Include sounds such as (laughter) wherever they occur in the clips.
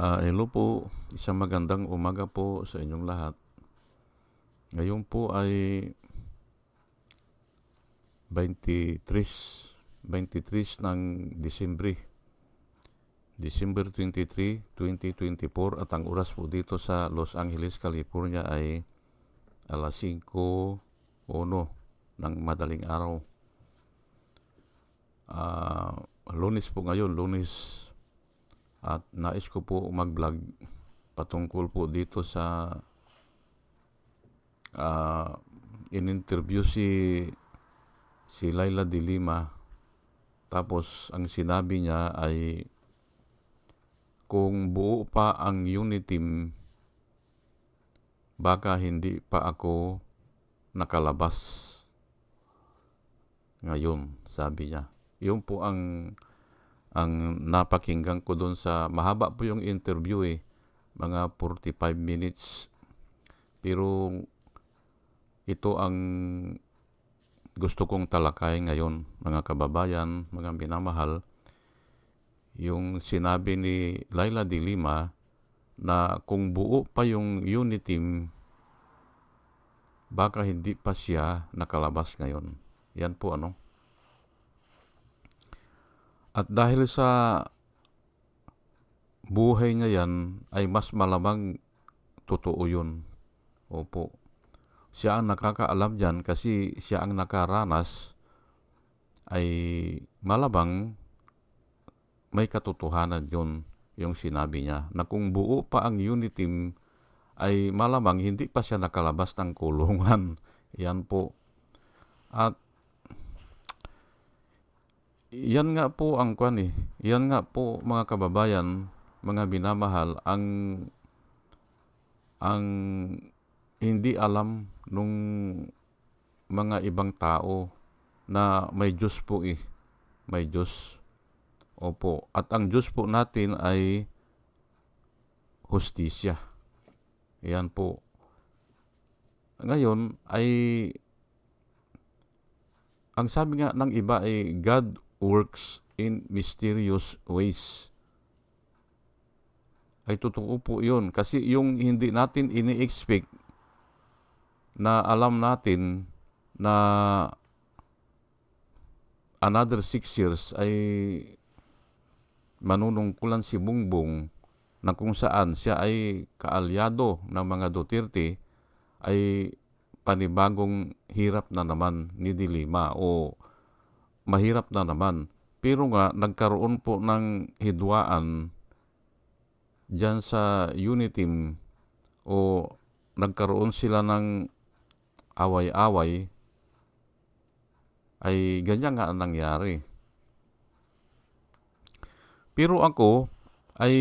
Ah, hello po, isang magandang umaga po sa inyong lahat. Ngayon po ay 23, 23 ng Disyembre. December 23, 2024 at ang oras po dito sa Los Angeles, California ay alas 5.01 ng madaling araw. Ah, lunes po ngayon, lunes at nais ko po mag-vlog patungkol po dito sa uh, in-interview si si Laila de Lima. Tapos ang sinabi niya ay kung buo pa ang unit team baka hindi pa ako nakalabas. Ngayon sabi niya. Yun po ang ang napakinggan ko doon sa mahaba po yung interview eh. Mga 45 minutes. Pero ito ang gusto kong talakay ngayon mga kababayan mga minamahal. Yung sinabi ni Laila de Lima na kung buo pa yung unit team baka hindi pa siya nakalabas ngayon. Yan po ano at dahil sa buhay niya yan, ay mas malamang totoo yun. Opo. Siya ang nakakaalam dyan kasi siya ang nakaranas ay malabang may katotohanan yun yung sinabi niya na kung buo pa ang unit team ay malamang hindi pa siya nakalabas ng kulungan. (laughs) Yan po. At yan nga po ang kwan eh. Yan nga po mga kababayan, mga binamahal, ang ang hindi alam nung mga ibang tao na may Diyos po eh. May Diyos. Opo. At ang Diyos po natin ay hustisya. Yan po. Ngayon ay ang sabi nga ng iba ay God works in mysterious ways. Ay totoo po yun. Kasi yung hindi natin ini-expect na alam natin na another six years ay manunungkulan si Bungbong na kung saan siya ay kaalyado ng mga Duterte ay panibagong hirap na naman ni Dilima o mahirap na naman. Pero nga, nagkaroon po ng hidwaan dyan sa Uniteam o nagkaroon sila ng away-away ay ganyan nga ang nangyari. Pero ako ay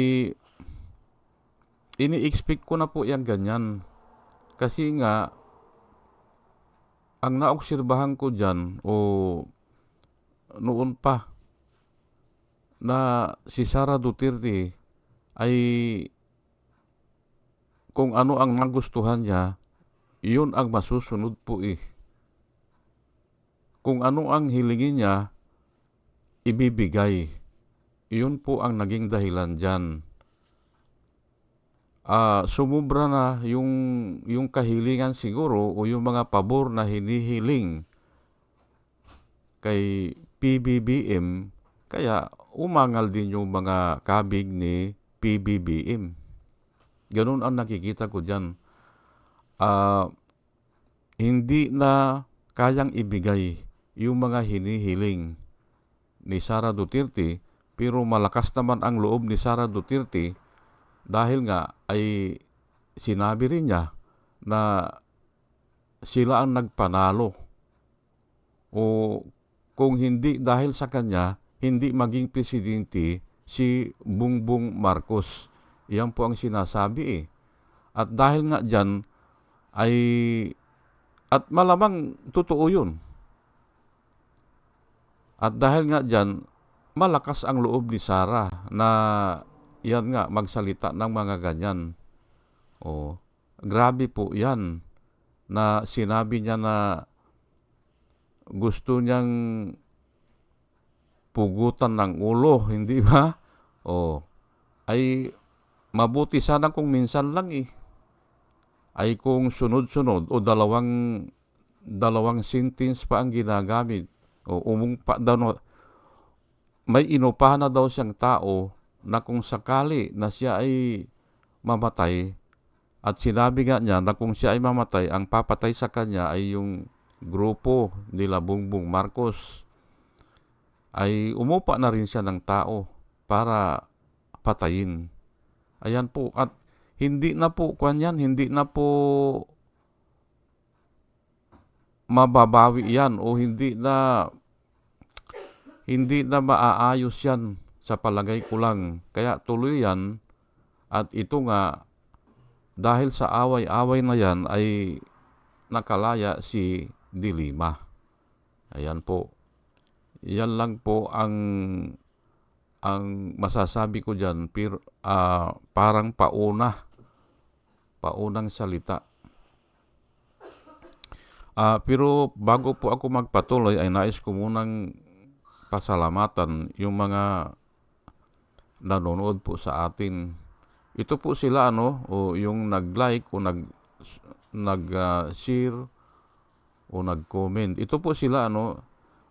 ini-expect ko na po yan ganyan. Kasi nga, ang naobserbahan ko dyan o noon pa na si Sara Duterte ay kung ano ang nagustuhan niya, iyon ang masusunod po eh. Kung ano ang hilingin niya, ibibigay. Iyon po ang naging dahilan dyan. Uh, sumubra na yung, yung kahilingan siguro o yung mga pabor na hinihiling kay PBBM, kaya umangal din yung mga kabig ni PBBM. Ganun ang nakikita ko dyan. Uh, hindi na kayang ibigay yung mga hinihiling ni Sara Duterte, pero malakas naman ang loob ni Sara Duterte dahil nga ay sinabi rin niya na sila ang nagpanalo o kung hindi dahil sa kanya, hindi maging presidente si Bungbong Marcos. Yan po ang sinasabi eh. At dahil nga dyan, ay, at malamang totoo yun. At dahil nga dyan, malakas ang loob ni Sara na yan nga, magsalita ng mga ganyan. O, grabe po yan na sinabi niya na gusto niyang pugutan ng ulo, (laughs) hindi ba? O, ay mabuti sana kung minsan lang eh. Ay kung sunod-sunod o dalawang dalawang sentence pa ang ginagamit o umungpa daw no, may inupahan na daw siyang tao na kung sakali na siya ay mamatay at sinabi nga niya na kung siya ay mamatay, ang papatay sa kanya ay yung grupo nila Bongbong Marcos ay umupa na rin siya ng tao para patayin. Ayan po. At hindi na po, kanyan, hindi na po mababawi yan o hindi na hindi na maaayos yan sa palagay ko lang. Kaya tuloy yan at ito nga dahil sa away-away na yan ay nakalaya si Dilima. Ayan po. Yan lang po ang ang masasabi ko diyan pir, uh, parang pauna paunang salita. Uh, pero bago po ako magpatuloy ay nais ko munang pasalamatan yung mga nanonood po sa atin ito po sila ano, o yung nag-like o nag nag-share uh, o nag-comment. Ito po sila ano,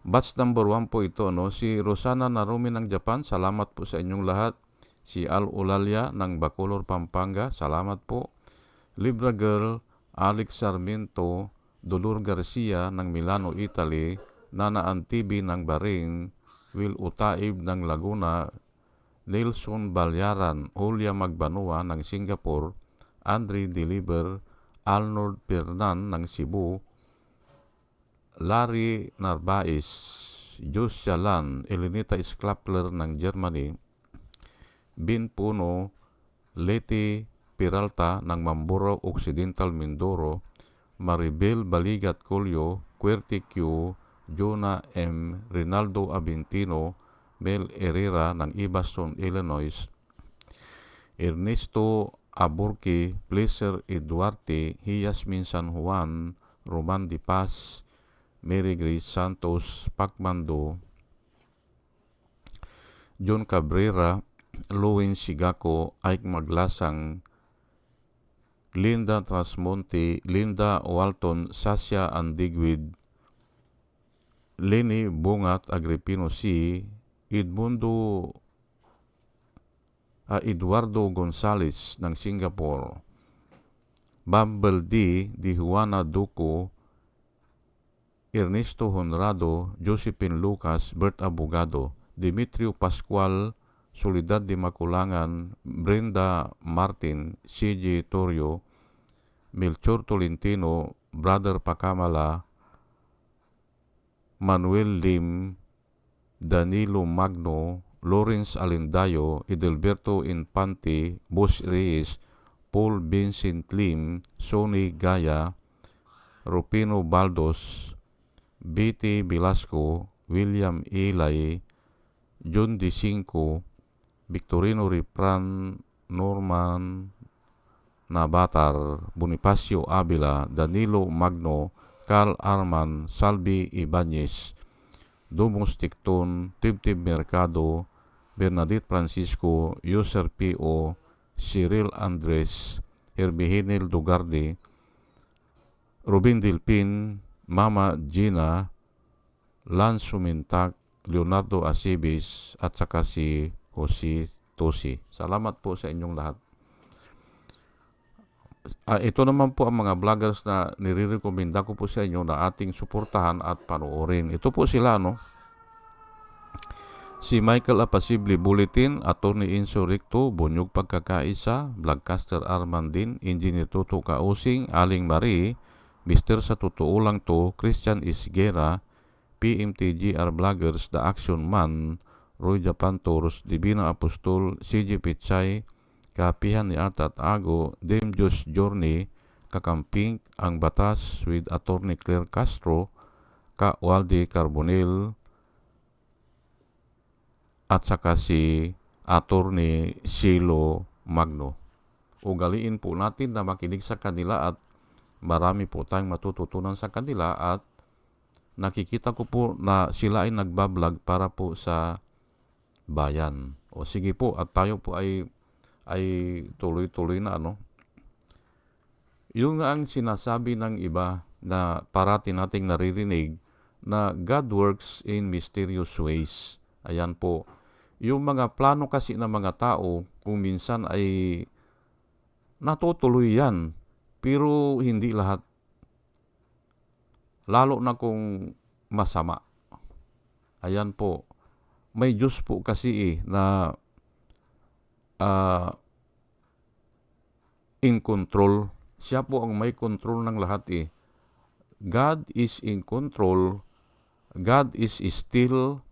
batch number 1 po ito no, si Rosana Narumi ng Japan. Salamat po sa inyong lahat. Si Al Ulalia ng Bacolor, Pampanga. Salamat po. Libra Girl, Alex Sarmiento, Dolor Garcia ng Milano, Italy, Nana Antibi ng Bahrain, Will Utaib ng Laguna, Nelson Balyaran, Julia Magbanua ng Singapore, Andre Deliver, Arnold Pernan ng Cebu, Larry Jus Shalan, Elenita Sklapler ng Germany, Bin Puno, Leti Peralta ng Mamburo Occidental Mindoro, Maribel Baligat Colio, Querti Q, Jonah M. Rinaldo Abintino, Mel Herrera ng Ibaston, Illinois, Ernesto Aburki, Pleasure Eduarte, Hiyasmin San Juan, Roman Di Paz, Mary Grace Santos, Pacmando, John Cabrera, Louis Sigako, Ike Maglasang, Linda Trasmonte, Linda Walton, Sasha Andigwid, Lenny Bungat Agripino C., Edmundo uh, Eduardo Gonzales ng Singapore, Bumble D. Di Juana Duco, Ernesto Honrado, Josephine Lucas, Bert Abogado, Dimitrio Pascual, Solidad de Maculangan, Brenda Martin, CJ Torio, Melchor Tolentino, Brother Pacamala, Manuel Lim, Danilo Magno, Lawrence Alindayo, Edelberto Infante, Boss Reyes, Paul Vincent Lim, Sonny Gaya, Rupino Baldos, B.T. Velasco, William Ilay, John D. Cinco, Victorino Ripran, Norman Nabatar, Bonifacio Avila, Danilo Magno, Carl Arman, Salvi Ibanez, Dumos Tikton, Tibtib Mercado, Bernadette Francisco, User P.O., Cyril Andres, Herbihinil Dugardi, Rubin Dilpin, Mama Gina, Lance Sumintak, Leonardo Asibis, at saka si Jose Tosi. Salamat po sa inyong lahat. Uh, ito naman po ang mga vloggers na nire-recommenda ko po sa inyo na ating suportahan at panoorin. Ito po sila, no? Si Michael Apasible Bulletin, Attorney Inso Recto, Bunyog Pagkakaisa, Vlogcaster Armandin, Engineer Toto Kausing, Aling Marie, Sa Totoo Lang To, Christian Isgera, PMTGR Vloggers, The Action Man, Roy Japan Tours, Divina Apostol, CG Pichay, Kapihan ni at Ago, Dame Diyos Journey, kakamping ang batas with Attorney Claire Castro, ka Waldi Carbonell, at saka si Attorney Silo Magno. Ugaliin po natin na makinig sa kanila at marami po tayong matututunan sa kanila at nakikita ko po na sila ay nagbablog para po sa bayan. O sige po at tayo po ay ay tuloy-tuloy na ano. Yung nga ang sinasabi ng iba na parati nating naririnig na God works in mysterious ways. Ayan po. Yung mga plano kasi ng mga tao, kung minsan ay natutuloy yan. Pero hindi lahat. Lalo na kung masama. Ayan po. May Diyos po kasi eh, na uh, in control. Siya po ang may control ng lahat eh. God is in control. God is still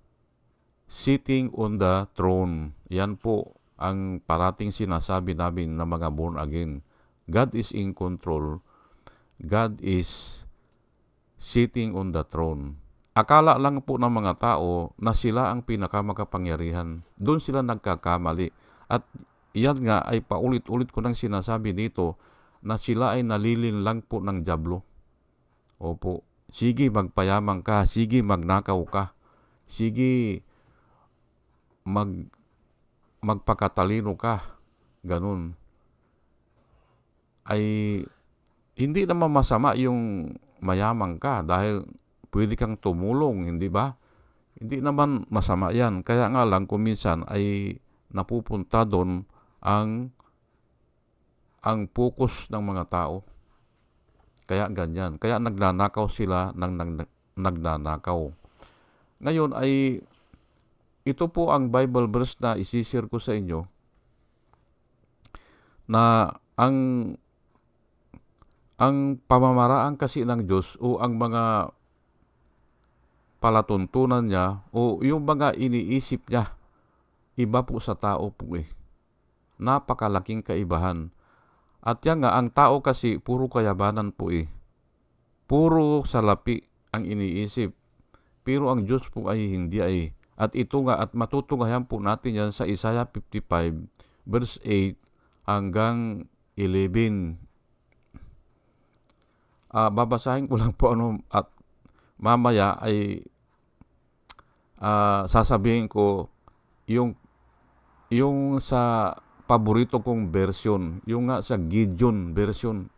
sitting on the throne. Yan po ang parating sinasabi namin na mga born again. God is in control. God is sitting on the throne. Akala lang po ng mga tao na sila ang pinakamakapangyarihan. Doon sila nagkakamali. At yan nga ay paulit-ulit ko nang sinasabi dito na sila ay nalilin lang po ng jablo. Opo, sige magpayamang ka, sige magnakaw ka, sige mag magpakatalino ka, ganun. Ay hindi naman masama yung mayamang ka dahil pwede kang tumulong, hindi ba? Hindi naman masama yan. Kaya nga lang kung minsan ay napupunta doon ang ang focus ng mga tao. Kaya ganyan. Kaya nagnanakaw sila ng nag, nagnanakaw. Ngayon ay ito po ang Bible verse na isishare ko sa inyo na ang ang pamamaraan kasi ng Diyos o ang mga palatuntunan niya o yung mga iniisip niya iba po sa tao po eh. Napakalaking kaibahan. At yan nga, ang tao kasi puro kayabanan po eh. Puro salapi ang iniisip. Pero ang Diyos po ay hindi ay. At ito nga, at matutunghayan po natin yan sa Isaiah 55 verse 8 hanggang 11. Uh, babasahin ko lang po ano at mamaya ay uh, sasabihin ko yung yung sa paborito kong version, yung nga sa Gideon version.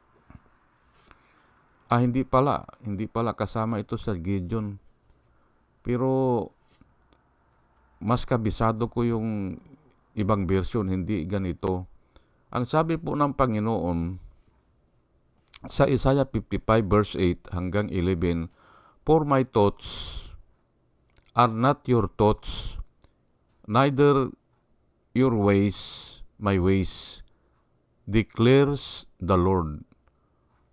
Ah, hindi pala. Hindi pala kasama ito sa Gideon. Pero mas kabisado ko yung ibang version, hindi ganito. Ang sabi po ng Panginoon sa Isaiah 55 verse 8 hanggang 11, For my thoughts are not your thoughts, neither your ways my ways, declares the Lord.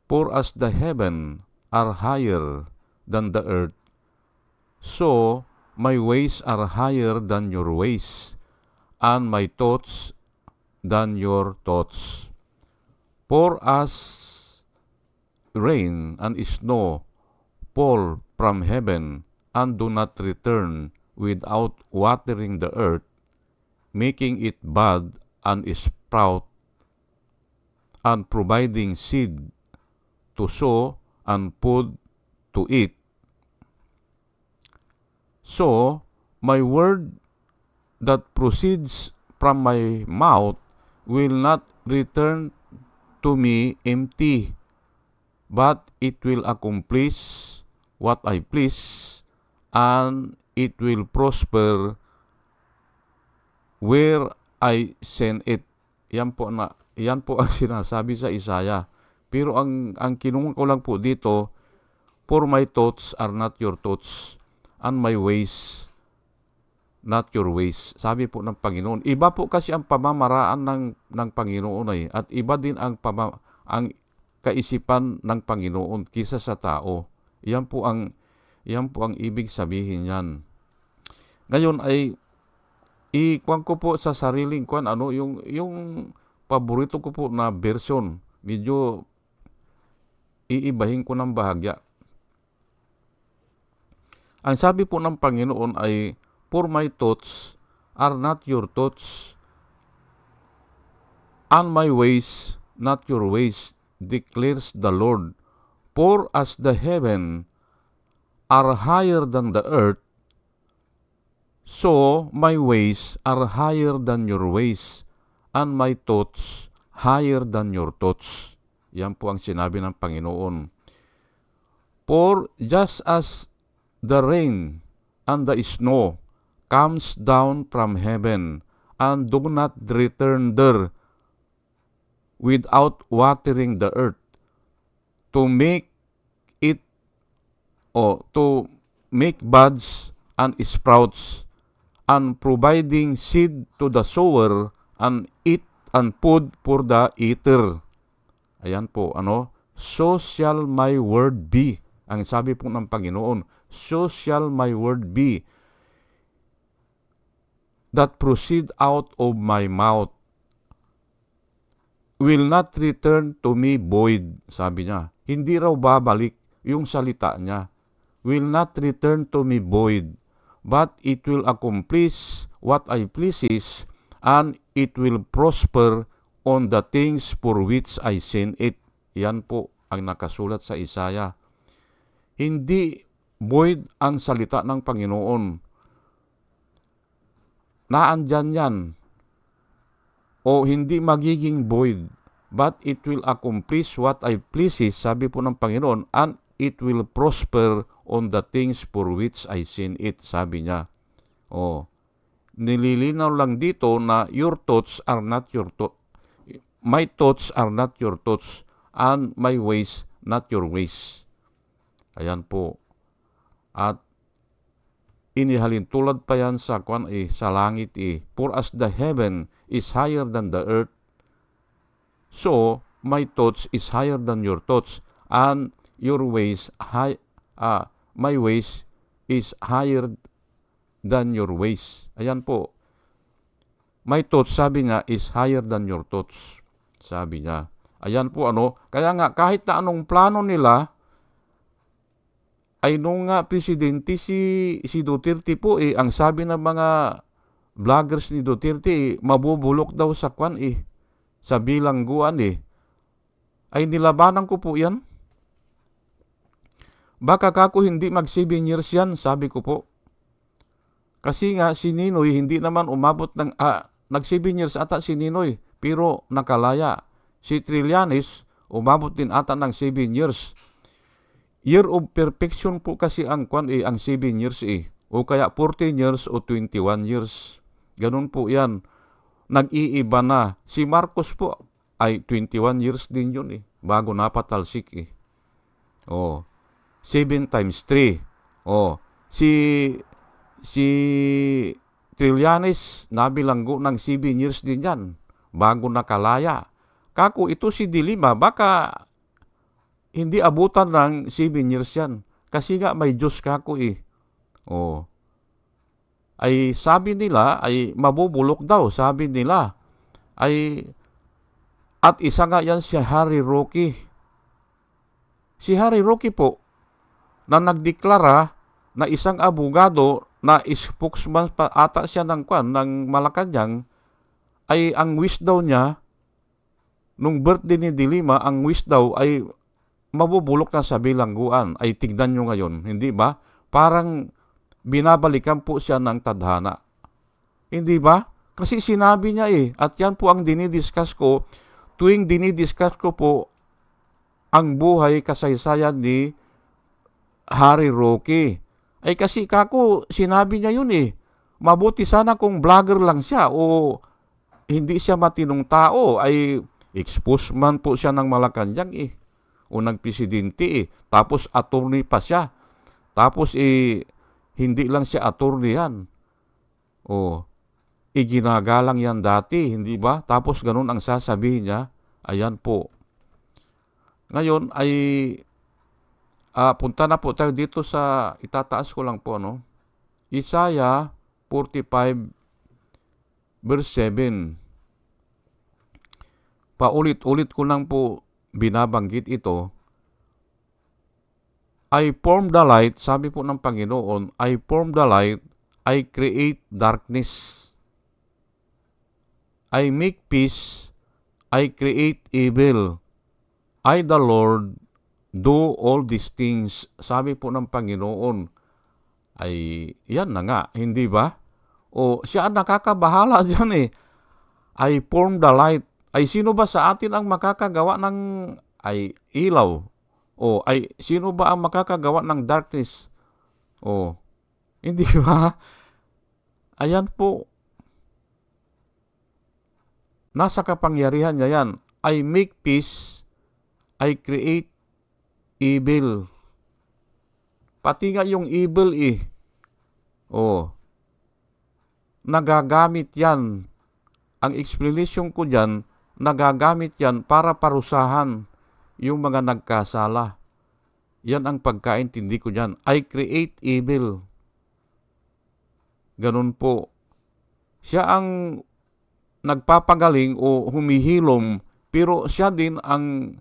For as the heaven are higher than the earth, so my ways are higher than your ways, and my thoughts than your thoughts. For as rain and snow fall from heaven and do not return without watering the earth, making it bud and sprout and providing seed to sow and food to eat. So, my word that proceeds from my mouth will not return to me empty, but it will accomplish what I please, and it will prosper where I send it. Yan po na yan po ang (laughs) sinasabi sa Isaya. Pero ang ang kinungan ko lang po dito, for my thoughts are not your thoughts and my ways not your ways. Sabi po ng Panginoon. Iba po kasi ang pamamaraan ng ng Panginoon ay at iba din ang pama, ang kaisipan ng Panginoon kisa sa tao. Yan po ang yan po ang ibig sabihin niyan. Ngayon ay ikuan ko po sa sariling kuan ano yung yung paborito ko po na version medyo iibahin ko ng bahagya ang sabi po ng Panginoon ay for my thoughts are not your thoughts and my ways not your ways declares the Lord for as the heaven are higher than the earth So my ways are higher than your ways, and my thoughts higher than your thoughts. Yan po ang sinabi ng Panginoon. For just as the rain and the snow comes down from heaven and do not return there without watering the earth to make it or to make buds and sprouts and providing seed to the sower and eat and food for the eater. Ayan po, ano? So shall my word be. Ang sabi po ng Panginoon, so shall my word be that proceed out of my mouth will not return to me void, sabi niya. Hindi raw babalik yung salita niya. Will not return to me void, but it will accomplish what I pleases, and it will prosper on the things for which I send it. Yan po ang nakasulat sa Isaya. Hindi void ang salita ng Panginoon. Naandyan yan. O hindi magiging void. But it will accomplish what I pleases, sabi po ng Panginoon, and it will prosper on the things for which I send it, sabi niya. O, nililinaw lang dito na your thoughts are not your thoughts. My thoughts are not your thoughts, and my ways not your ways. Ayan po. At inihalin tulad pa yan sa kwan eh, sa langit eh. For as the heaven is higher than the earth, so my thoughts is higher than your thoughts, and your ways high, ah, my ways is higher than your ways. Ayan po. My thoughts, sabi nga, is higher than your thoughts. Sabi niya. Ayan po ano. Kaya nga, kahit na anong plano nila, ay nung nga presidente si, si Duterte po eh, ang sabi ng mga vloggers ni Duterte eh, mabubulok daw sa kwan eh, sa bilangguan eh. Ay nilabanan ko po yan. Baka kako hindi mag 7 years yan, sabi ko po. Kasi nga si Ninoy hindi naman umabot ng, ah, nag 7 years ata si Ninoy, pero nakalaya. Si Trillanes, umabot din ata ng 7 years. Year of perfection po kasi ang kwan eh, ang 7 years eh. O kaya 14 years o 21 years. Ganun po yan. Nag-iiba na. Si Marcos po ay 21 years din yun eh. Bago napatalsik eh. Oh. 7 times 3. Oh. Si si Trillanes nabilanggo ng 7 years din yan. Bago nakalaya. Kako ito si Dilima, baka hindi abutan ng 7 years yan. Kasi nga may Diyos kako eh. Oh. Ay sabi nila ay mabubulok daw, sabi nila. Ay at isa nga yan si Harry Roque. Si Harry Roque po na nagdeklara na isang abogado na spokesman pa ata siya ng kwan ng Malacanang ay ang wish daw niya nung birthday ni Dilima, ang wish daw ay mabubulok na sa bilangguan. Ay tignan nyo ngayon, hindi ba? Parang binabalikan po siya ng tadhana. Hindi ba? Kasi sinabi niya eh, at yan po ang dinidiscuss ko, tuwing dinidiscuss ko po ang buhay kasaysayan ni Harry Roque. Ay kasi kako, sinabi niya yun eh. Mabuti sana kung vlogger lang siya o hindi siya matinong tao ay expose man po siya ng Malacanang eh. O nagpresidente eh. Tapos attorney pa siya. Tapos eh, hindi lang siya attorney yan. O, iginagalang yan dati, hindi ba? Tapos ganun ang sasabihin niya. Ayan po. Ngayon ay ah, punta na po tayo dito sa itataas ko lang po no. Isaiah 45 verse 7. Paulit-ulit ko lang po binabanggit ito. I form the light, sabi po ng Panginoon, I form the light, I create darkness. I make peace, I create evil. I, the Lord, do all these things. Sabi po ng Panginoon, ay yan na nga, hindi ba? O siya nakakabahala (laughs) dyan eh. I form the light. Ay sino ba sa atin ang makakagawa ng ay ilaw? O ay sino ba ang makakagawa ng darkness? O (laughs) hindi ba? Ayan po. Nasa kapangyarihan niya yan. I make peace. I create evil. Pati nga yung evil eh. Oh. Nagagamit yan. Ang explanation ko dyan, nagagamit yan para parusahan yung mga nagkasala. Yan ang pagkaintindi ko dyan. I create evil. Ganun po. Siya ang nagpapagaling o humihilom, pero siya din ang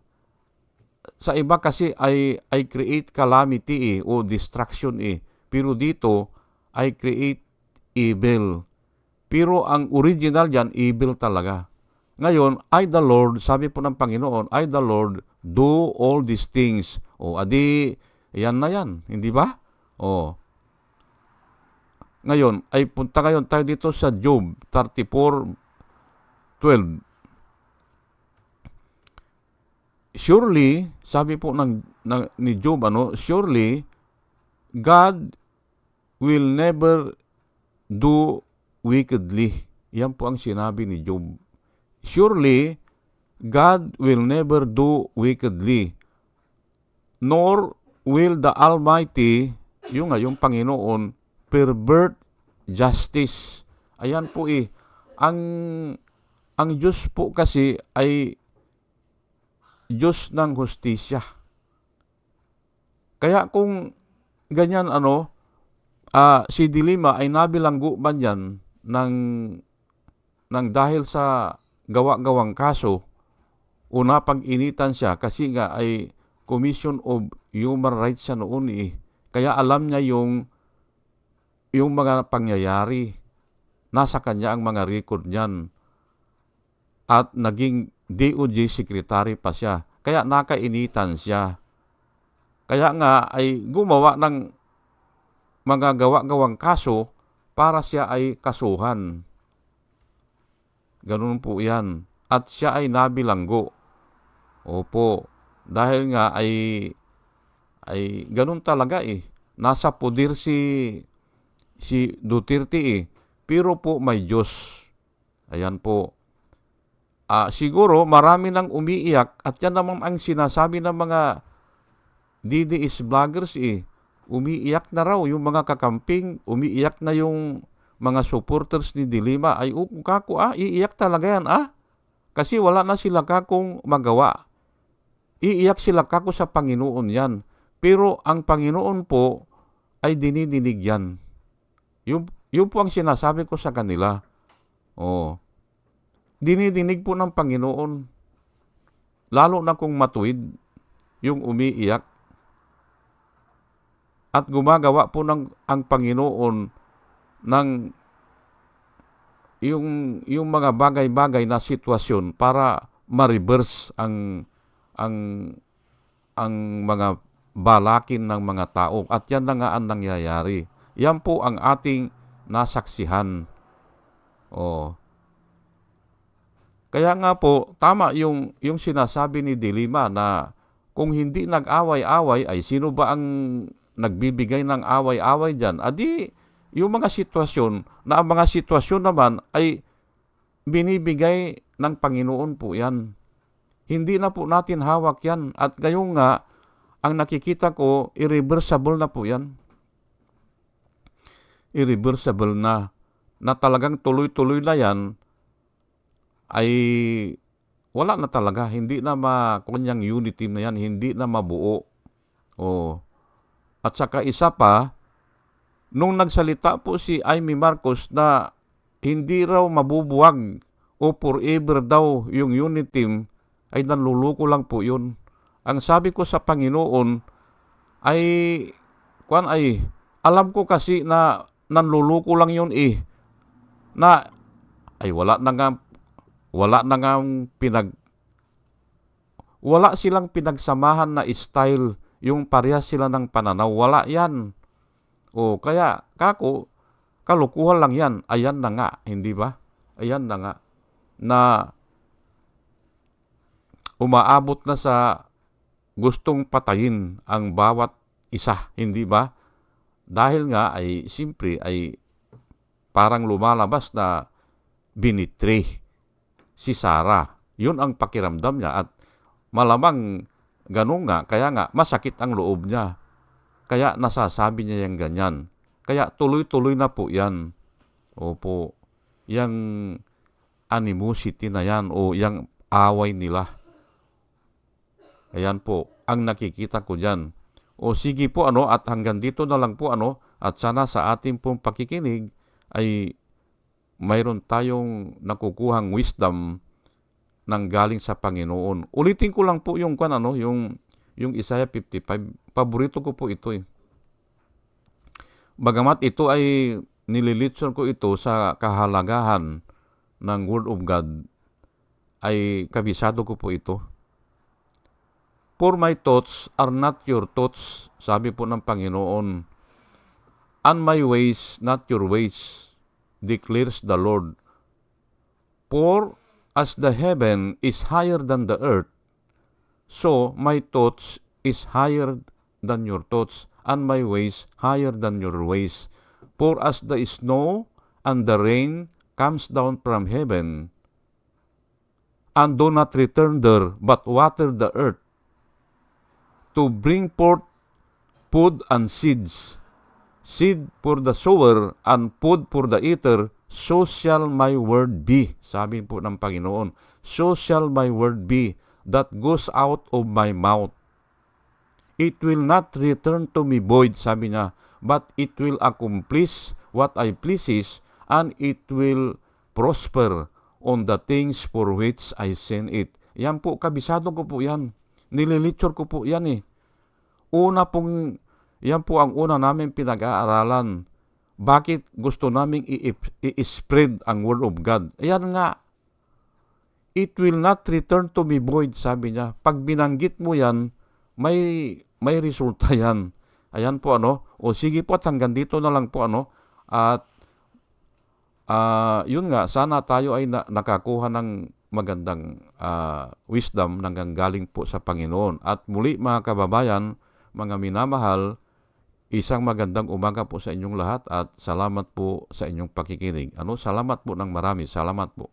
sa iba kasi ay I create calamity eh, o distraction eh. Pero dito, I create evil. Pero ang original yan, evil talaga. Ngayon, I the Lord, sabi po ng Panginoon, I the Lord, do all these things. O, adi, yan na yan, hindi ba? O. Ngayon, ay punta ngayon tayo dito sa Job 34, 12. Surely, sabi po ng, ng ni Job, ano, surely, God will never do wickedly. Yan po ang sinabi ni Job. Surely, God will never do wickedly, nor will the Almighty, yung nga, Panginoon, pervert justice. Ayan po eh. Ang, ang Diyos po kasi ay Diyos ng hustisya. Kaya kung ganyan ano, uh, si Dilima ay nabilanggo man yan ng, ng dahil sa gawa-gawang kaso, una pag-initan siya kasi nga ay Commission of Human Rights siya noon eh. Kaya alam niya yung yung mga pangyayari. Nasa kanya ang mga record niyan. At naging DOJ secretary pa siya. Kaya nakainitan siya. Kaya nga ay gumawa ng mga gawa-gawang kaso para siya ay kasuhan. Ganun po yan. At siya ay nabilanggo. Opo. Dahil nga ay ay ganun talaga eh. Nasa pudir si si Duterte eh. Pero po may Diyos. Ayan po uh, siguro marami nang umiiyak at yan naman ang sinasabi ng mga DDS vloggers eh. Umiiyak na raw yung mga kakamping, umiiyak na yung mga supporters ni Dilima ay kako ah, iiyak talaga yan ah. Kasi wala na sila kakong magawa. Iiyak sila kako sa Panginoon yan. Pero ang Panginoon po ay dinidinig yan. Yung, yung po ang sinasabi ko sa kanila. Oh, dinidinig po ng Panginoon. Lalo na kung matuwid yung umiiyak. At gumagawa po ng ang Panginoon ng yung yung mga bagay-bagay na sitwasyon para ma-reverse ang ang ang mga balakin ng mga tao at yan na nga ang nangyayari. Yan po ang ating nasaksihan. Oh. Kaya nga po, tama yung, yung sinasabi ni Dilima na kung hindi nag-away-away, ay sino ba ang nagbibigay ng away-away dyan? Adi, yung mga sitwasyon, na ang mga sitwasyon naman ay binibigay ng Panginoon po yan. Hindi na po natin hawak yan. At ngayon nga, ang nakikita ko, irreversible na po yan. Irreversible na. Na talagang tuloy-tuloy na yan ay wala na talaga. Hindi na ma, kunyang unity na yan, hindi na mabuo. Oh. At saka isa pa, nung nagsalita po si Amy Marcos na hindi raw mabubuwag o forever daw yung unity team, ay nanluluko lang po yun. Ang sabi ko sa Panginoon ay, kwan ay, alam ko kasi na nanluluko lang yun eh, na ay wala na nga wala na nga pinag wala silang pinagsamahan na style yung parehas sila ng pananaw. Wala yan. O kaya kako kalukuhan lang yan. Ayan na nga, hindi ba? Ayan na nga. na umaabot na sa gustong patayin ang bawat isa, hindi ba? Dahil nga ay simpre ay parang lumalabas na binitri si Sarah. Yun ang pakiramdam niya at malamang ganun nga, kaya nga masakit ang loob niya. Kaya nasasabi niya yung ganyan. Kaya tuloy-tuloy na po yan. Opo, yung animosity na yan o yung away nila. Ayan po, ang nakikita ko dyan. O sige po ano, at hanggang dito na lang po ano, at sana sa ating pong pakikinig ay mayroon tayong nakukuhang wisdom nang galing sa Panginoon. Ulitin ko lang po yung kan ano, yung yung Isaiah 55. Paborito ko po ito eh. Bagamat ito ay nililitson ko ito sa kahalagahan ng Word of God, ay kabisado ko po ito. For my thoughts are not your thoughts, sabi po ng Panginoon. And my ways not your ways, declares the Lord. For as the heaven is higher than the earth, so my thoughts is higher than your thoughts, and my ways higher than your ways. For as the snow and the rain comes down from heaven, and do not return there, but water the earth, to bring forth food and seeds, seed for the sower and food for the eater, so shall my word be. Sabi po ng Panginoon, so shall my word be that goes out of my mouth. It will not return to me void, sabi niya, but it will accomplish what I pleases and it will prosper on the things for which I send it. Yan po, kabisado ko po yan. Nililitsure ko po yan eh. Una pong, yan po ang una namin pinag-aaralan. Bakit gusto naming i-spread ang Word of God? Ayan nga, it will not return to me void, sabi niya. Pag binanggit mo yan, may, may resulta (laughs) yan. Ayan po ano. O sige po at hanggang dito na lang po ano. At uh, yun nga, sana tayo ay na, nakakuha ng magandang uh, wisdom nang galing po sa Panginoon. At muli mga kababayan, mga minamahal, isang magandang umaga po sa inyong lahat at salamat po sa inyong pakikinig. Ano? Salamat po ng marami. Salamat po.